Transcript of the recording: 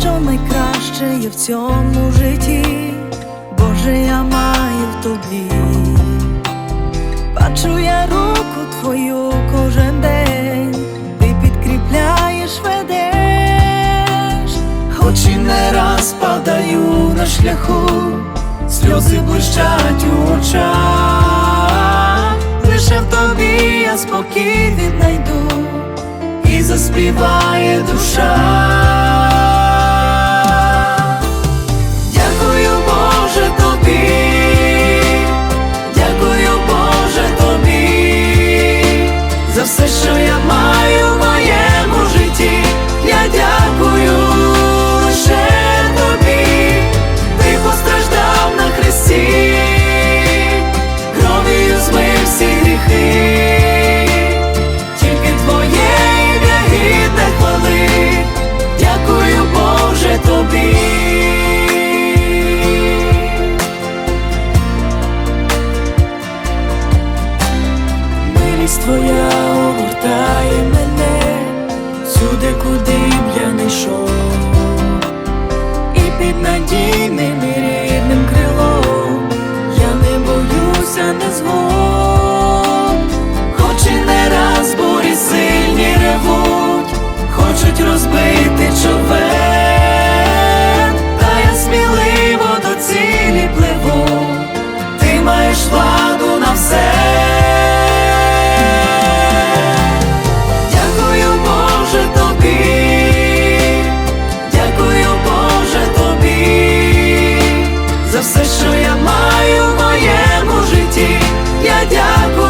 що найкраще є в цьому житті, Боже, я маю в тобі. Шляху, сльози блищать у очах, лише в тобі я спокій віднайду і заспіває душа. твоя обертає мене сюди, куди б я не йшов, і під надійними. все, що я маю в моєму житті, я дякую.